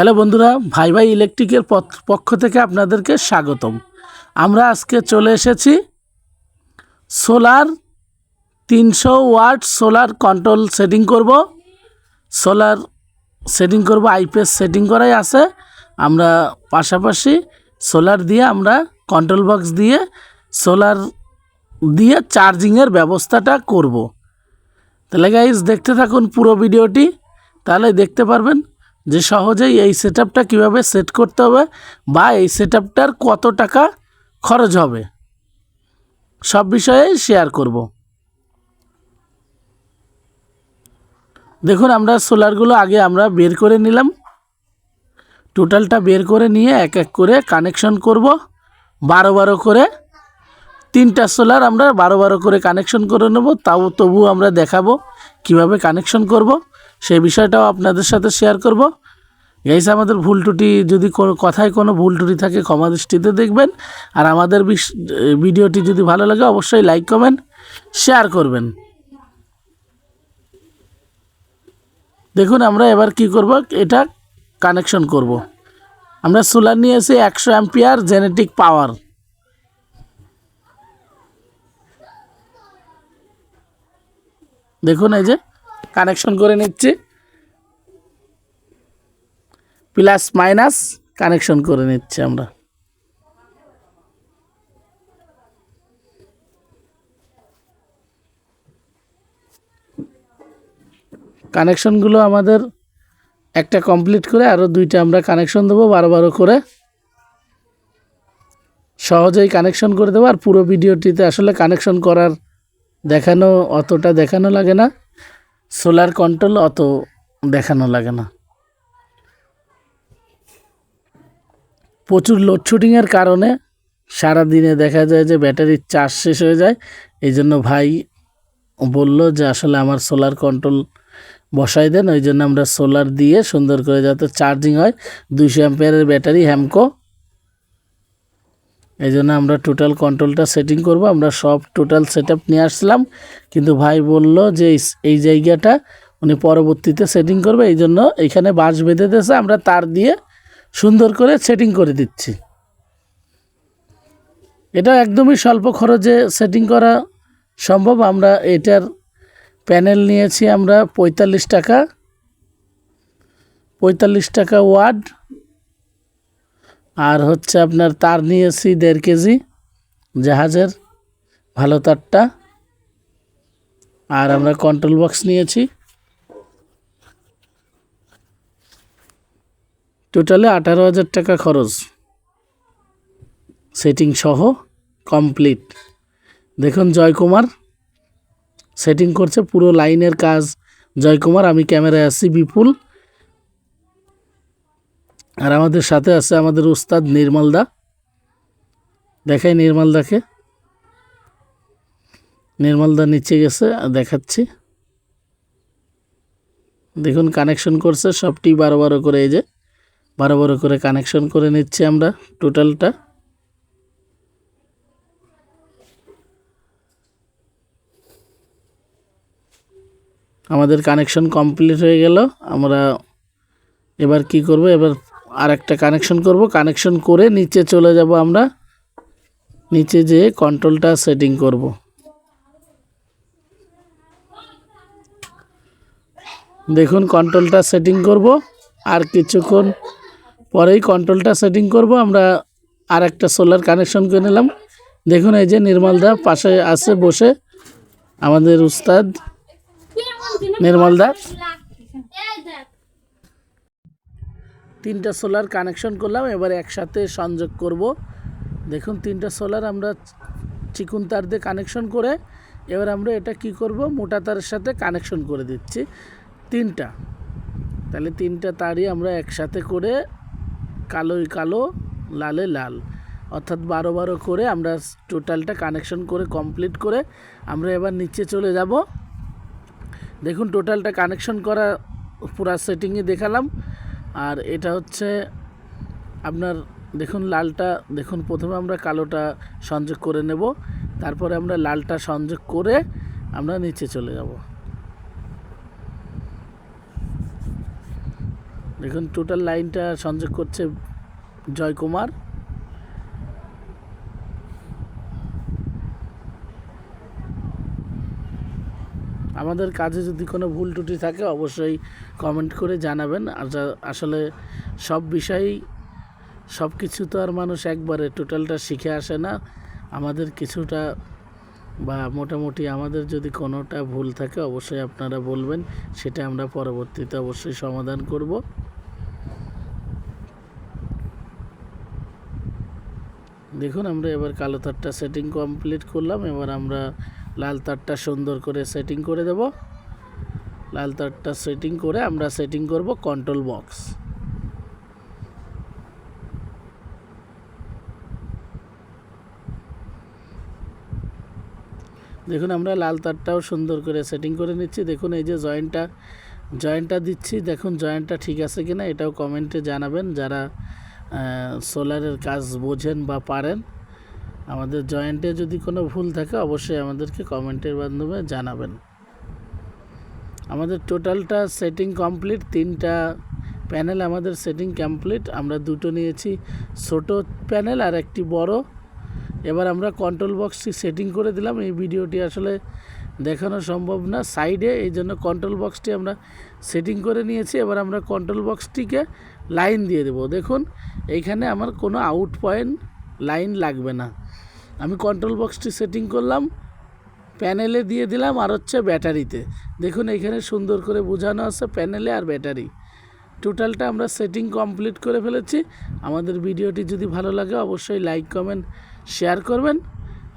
Hello বন্ধুরা, ভাই ভাই ইলেকট্রিকের পক্ষ থেকে আপনাদেরকে স্বাগতম। আমরা আজকে চলে এসেছি সোলার তিনশো ওয়াট সোলার কন্ট্রোল সেটিং করব। সোলার সেটিং করব, আইপিএস সেটিং করাই আছে। আমরা পাশাপাশি সোলার দিয়ে আমরা কন্ট্রোল বক্স দিয়ে সোলার দিয়ে চার্জিংয়ের ব্যবস্থাটা করব। তাহলে গাইজ দেখতে থাকুন পুরো ভিডিওটি। তাহলে দেখতে পারবেন যে সহজেই এই সেট আপটা কীভাবে সেট করতে হবে বা এই সেট আপটার কত টাকা খরচ হবে, সব বিষয়ে শেয়ার করব। দেখুন, আমরা সোলারগুলো আগে আমরা বের করে নিলাম। টোটালটা বের করে নিয়ে এক এক করে কানেকশন করব। বারো বারো করে তিনটা সোলার আমরা বারো বারো করে কানেকশন করে নেব। তাও তবু আমরা দেখাবো কীভাবে কানেকশন করব। সেই বিষয়টাও আপনাদের সাথে শেয়ার করব। গাইস আমাদের ভুল ত্রুটি, যদি কোনো কথায় কোনো ভুল ত্রুটি থাকে, ক্ষমা দৃষ্টিতে দেখবেন। আর আমাদের ভিডিওটি যদি ভালো লাগে, অবশ্যই লাইক কমেন্ট শেয়ার করবেন। দেখুন, আমরা এবার কি করব? এটা কানেকশন করব। আমরা সোলার নিয়ে এসে একশো অ্যাম্পিয়ার জেনেটিক পাওয়ার দেখুন, এই যে কানেকশন করে নিচ্ছি। প্লাস মাইনাস কানেকশন করে নিচ্ছি আমরা। কানেকশনগুলো আমাদের একটা কমপ্লিট করে আরও দুইটা আমরা কানেকশন দেবো বারো বারো করে। সহজেই কানেকশন করে দেবো আর পুরো ভিডিওটিতে আসলে কানেকশন করার দেখানো, অতটা দেখানো লাগে না। সোলার কন্ট্রোল অত দেখানো লাগে না। প্রচুর লোডশুটিংয়ের কারণে সারা দিনে দেখা যায় যে ব্যাটারির চার্জ শেষ হয়ে যায়। এই জন্য ভাই বলল যে আসলে আমার সোলার কন্ট্রোল বসাই দেন। ওই জন্য আমরা সোলার দিয়ে সুন্দর করে যাতে চার্জিং হয়। দুইশো অ্যাম্পিয়ারের ব্যাটারি হ্যামকো এই জন্য আমরা টোটাল কন্ট্রোলটা সেটিং করব। আমরা সব টোটাল সেট আপ নিয়ে আসলাম কিন্তু ভাই বলল যে এই- জায়গাটা উনি পরবর্তীতে সেটিং করবে। এই জন্য এইখানে বাঁশ বেঁধে দিয়েছে। আমরা তার দিয়ে সুন্দর করে সেটিং করে দিচ্ছি। এটা একদমই স্বল্প খরচে সেটিং করা সম্ভব। আমরা এটার প্যানেল নিয়েছি আমরা পঁয়তাল্লিশ টাকা। পঁয়তাল্লিশ টাকা ওয়ার্ড আর হচ্ছে আপনার তার নিয়েছি দেড় কেজি জাহাজের ভালো তারটা। আর আমরা কন্ট্রোল বক্স নিয়েছি। টোটালে আঠারো হাজার টাকা খরচ। সেটিং সহ কমপ্লিট দেখুন জয়কুমার। সেটিং করছে পুরো লাইনের কাজ। জয়কুমার, আমি ক্যামেরায় আছি বিপুল। আর আমাদের সাথে আছে আমাদের উস্তাদ নির্মলদা। দেখাই নির্মলদাকে। নির্মলদা নিচে গেছে, দেখাচ্ছি। দেখুন কানেকশন করছে, সবটি বারো বারো করে এই যে, বারো বারো করে কানেকশন করে নিচ্ছি আমরা টোটালটা আমাদের কানেকশন কমপ্লিট হয়ে গেল, আমরা এবার কি করব? এবার আর একটা কানেকশন করব। কানেকশন করে নিচে চলে যাব আমরা। নিচে যেয়ে কন্ট্রোলটা সেটিং করব। দেখুন কন্ট্রোলটা সেটিং করব। আর কিছুক্ষণ পরেই কন্ট্রোলটা সেটিং করব। আমরা আর একটা সোলার কানেকশন করে নিলাম। দেখুন এই যে নির্মলদা পাশে আছে, বসে। আমাদের উস্তাদ নির্মলদা। তিনটা সোলার কানেকশন করলাম, এবার একসাথে সংযোগ করব। দেখুন, তিনটা সোলার আমরা চিকুন তার দিয়ে কানেকশন করে, এবার আমরা এটা কি করব? মোটা তারের সাথে কানেকশন করে দিচ্ছি। তিনটা, তাহলে তিনটা তারই আমরা একসাথে করে কালোই কালো, লালে লাল, অর্থাৎ বারো বারো করে আমরা টোটালটা কানেকশন করে কমপ্লিট করে আমরা এবার নিচে চলে যাব। দেখুন, টোটালটা কানেকশন করা পুরা সেটিংয়ে দেখালাম। আর এটা হচ্ছে আপনার দেখুন লালটা, দেখুন প্রথমে আমরা কালোটা সংযোগ করে নেব, তারপরে আমরা লালটা সংযোগ করে আমরা নিচে চলে যাব। দেখুন টোটাল লাইনটা সংযোগ করছে জয়কুমার। আমাদের কাজে যদি কোনো ভুল ত্রুটি থাকে, অবশ্যই কমেন্ট করে জানাবেন। আর আসলে সব বিষয়েই সব কিছু তো আর মানুষ একবারে টোটালটা শিখে আসে না। আমাদের কিছুটা বা মোটামুটি আমাদের যদি কোনোটা ভুল থাকে, অবশ্যই আপনারা বলবেন। সেটা আমরা পরবর্তীতে অবশ্যই সমাধান করব। দেখুন, আমরা এবার কালো তারটা সেটিং কমপ্লিট করলাম। এবার আমরা লাল তারটা সুন্দর করে সেটিং করে দেব। লাল তারটা সেটিং করে আমরা সেটিং করব কন্ট্রোল বক্স দেখুন আমরা লাল তারটাও সুন্দর করে সেটিং করে নিচ্ছি। দেখুন এই যে জয়েন্টটা জয়েন্টটা দিচ্ছি। দেখুন জয়েন্টটা ঠিক আছে কিনা এটাও কমেন্টে জানাবেন। যারা সোলারের কাজ বোঝেন বা পারেন। আমাদের জয়েন্টে যদি কোনো ভুল থাকে, অবশ্যই আমাদেরকে কমেন্টের মাধ্যমে জানাবেন। আমাদের টোটালটা সেটিং কমপ্লিট তিনটা প্যানেল আমাদের সেটিং কমপ্লিট আমরা দুটো নিয়েছি, ছোট প্যানেল আর একটি বড়। এবার আমরা কন্ট্রোল বক্সটি সেটিং করে দিলাম। এই ভিডিওটি আসলে দেখানো সম্ভব না সাইডে এই জন্য কন্ট্রোল বক্সটি আমরা সেটিং করে নিয়েছি। এবার আমরা কন্ট্রোল বক্সটিকে লাইন দিয়ে দেবো। দেখুন এইখানে আমার কোনো আউট পয়েন্ট লাইন লাগবে না। আমি কন্ট্রোল বক্সটি সেটিং করলাম প্যানেলে দিয়ে দিলাম আর হচ্ছে ব্যাটারিতে দেখুন এখানে সুন্দর করে বোঝানো আছে প্যানেলে আর ব্যাটারি টোটালটা আমরা সেটিং কমপ্লিট করে ফেলেছি। আমাদের ভিডিওটি যদি ভালো লাগে অবশ্যই লাইক কমেন্ট শেয়ার করবেন।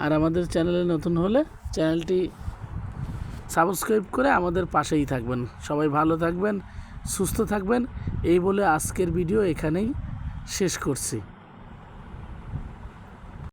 আর আমাদের চ্যানেলে নতুন হলে চ্যানেলটি সাবস্ক্রাইব করে আমাদের পাশেই থাকবেন। সবাই ভালো থাকবেন, সুস্থ থাকবেন। এই বলে আজকের ভিডিও এখানেই শেষ করছি।